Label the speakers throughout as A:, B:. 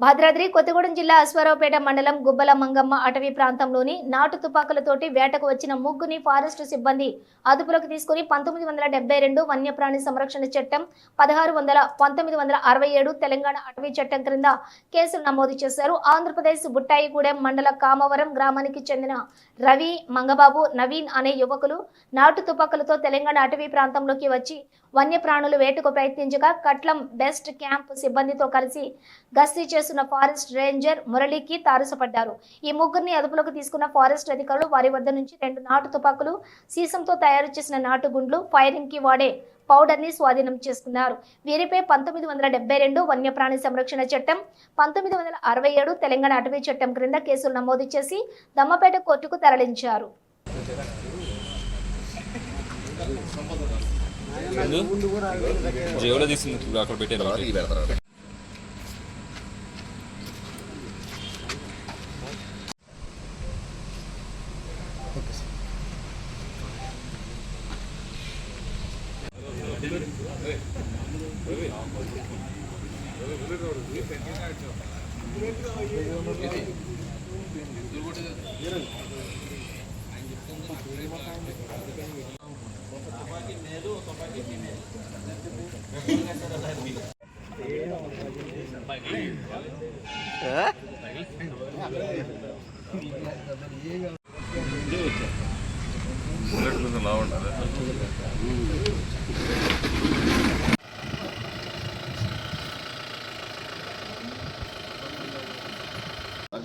A: భద్రాద్రి కొత్తగూడెం జిల్లా అశ్వారావుపేట మండలం గుబ్బల మంగమ్మ అటవీ ప్రాంతంలోని నాటు తుపాకులతోటి వేటకు వచ్చిన ముగ్గుని ఫారెస్టు సిబ్బంది అదుపులోకి తీసుకుని పంతొమ్మిది వందల డెబ్బై రెండు వన్యప్రాణి సంరక్షణ చట్టం పదహారు వందల పంతొమ్మిది వందల అరవై ఏడు తెలంగాణ అటవీ చట్టం క్రింద కేసులు నమోదు చేశారు. ఆంధ్రప్రదేశ్ బుట్టాయిగూడెం మండల కామవరం గ్రామానికి చెందిన రవి మంగబాబు నవీన్ అనే యువకులు నాటు తుపాకులతో తెలంగాణ అటవీ ప్రాంతంలోకి వచ్చి వన్యప్రాణులు వేటకు ప్రయత్నించగా కట్లం బెస్ట్ క్యాంప్ సిబ్బందితో కలిసి గస్తీ చేస్తున్న ఫారెస్ట్ రేంజర్ మురళికి తారసపడ్డారు. ఈ ముగ్గురిని అదుపులోకి తీసుకున్న ఫారెస్ట్ అధికారులు వారి వద్ద నుంచి రెండు నాటు తుపాకులు సీసంతో తయారు చేసిన నాటు గుండ్లు ఫైరింగ్కి వాడే పౌడర్ని స్వాధీనం చేసుకున్నారు. వీరిపై పంతొమ్మిది వందల డెబ్బై రెండు వన్యప్రాణి సంరక్షణ చట్టం పంతొమ్మిది వందల అరవై ఏడు తెలంగాణ అటవీ చట్టం క్రింద కేసులు నమోదు చేసి దమ్మపేట కోర్టుకు తరలించారు.
B: Okay sir. ఏ? పెట్టారు ఒకటి.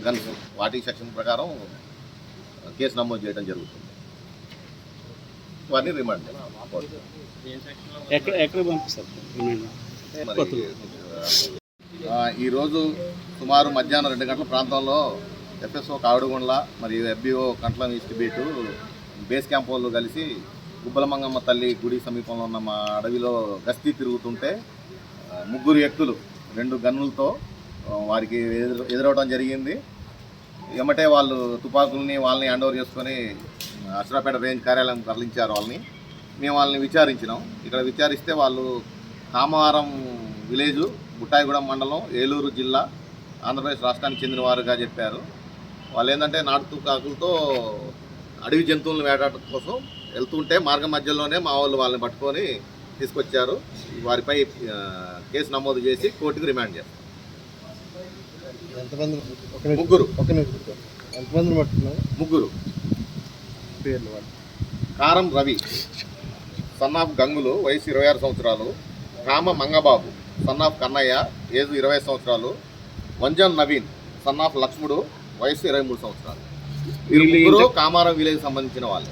C: గన్స్ వాటి సెక్షన్ ప్రకారం కేసు నమోదు చేయడం జరుగుతుంది వారిని రిమాండ్.
D: ఎక్కడ ఎక్కడ పంపిస్తారు
C: ఈరోజు సుమారు మధ్యాహ్నం రెండు గంటల ప్రాంతంలో ఎఫ్ఎస్ఓ కావడిగుండ్ల మరియు FBO Kantlam east beat base camp వాళ్ళు కలిసి గుబ్బలమంగమ్మ తల్లి గుడి సమీపంలో ఉన్న మా అడవిలో గస్తీ తిరుగుతుంటే ముగ్గురు వ్యక్తులు రెండు గన్నులతో వారికి ఎదురు ఎదురవడం జరిగింది. ఎమ్మటే వాళ్ళు తుపాకుల్ని వాళ్ళని హ్యాండ్ ఓవర్ చేసుకొని అసరాపేట రేంజ్ కార్యాలయం తరలించారు వాళ్ళని. మేము వాళ్ళని విచారించినాం. ఇక్కడ విచారిస్తే వాళ్ళు కామవారం విలేజు బుట్టాయిగూడెం మండలం ఏలూరు జిల్లా ఆంధ్రప్రదేశ్ రాష్ట్రానికి చెందిన వారుగా చెప్పారు. వాళ్ళు ఏంటంటే నాటు తుపాకులతో అడవి జంతువులను వేటాడటం కోసం వెళ్తుంటే మార్గ మధ్యలోనే మా వాళ్ళు వాళ్ళని పట్టుకొని తీసుకొచ్చారు. వారిపై కేసు నమోదు చేసి కోర్టుకు రిమాండ్ చేస్తారు ముగ్గురు. ముగ్గురు. కారం రవి సన్ ఆఫ్ గంగులు వయసు ఇరవై ఆరు సంవత్సరాలు Kama Mangababu son of Kannaiah age ఇరవై సంవత్సరాలు వంజన్ నవీన్ సన్ ఆఫ్ లక్ష్ముడు వయసు ఇరవై మూడు సంవత్సరాలు.
D: వీళ్ళు
C: కామారం విలేజ్ సంబంధించిన వాళ్ళు.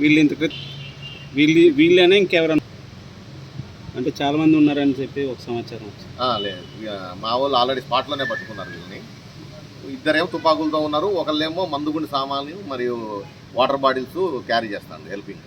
D: వీళ్ళు ఇంత వీళ్ళు వీళ్ళనే ఇంకెవరన్నా అంటే చాలా మంది ఉన్నారని చెప్పి ఒక సమాచారం
C: లేదు మా వాళ్ళు ఆల్రెడీ స్పాట్లోనే పట్టుకున్నారు వీళ్ళని. ఇద్దరేమో తుపాకులతో ఉన్నారు ఒకళ్ళేమో మందుగుండి సామాన్లు మరియు వాటర్ బాటిల్స్ క్యారీ చేస్తాను హెల్పింగ్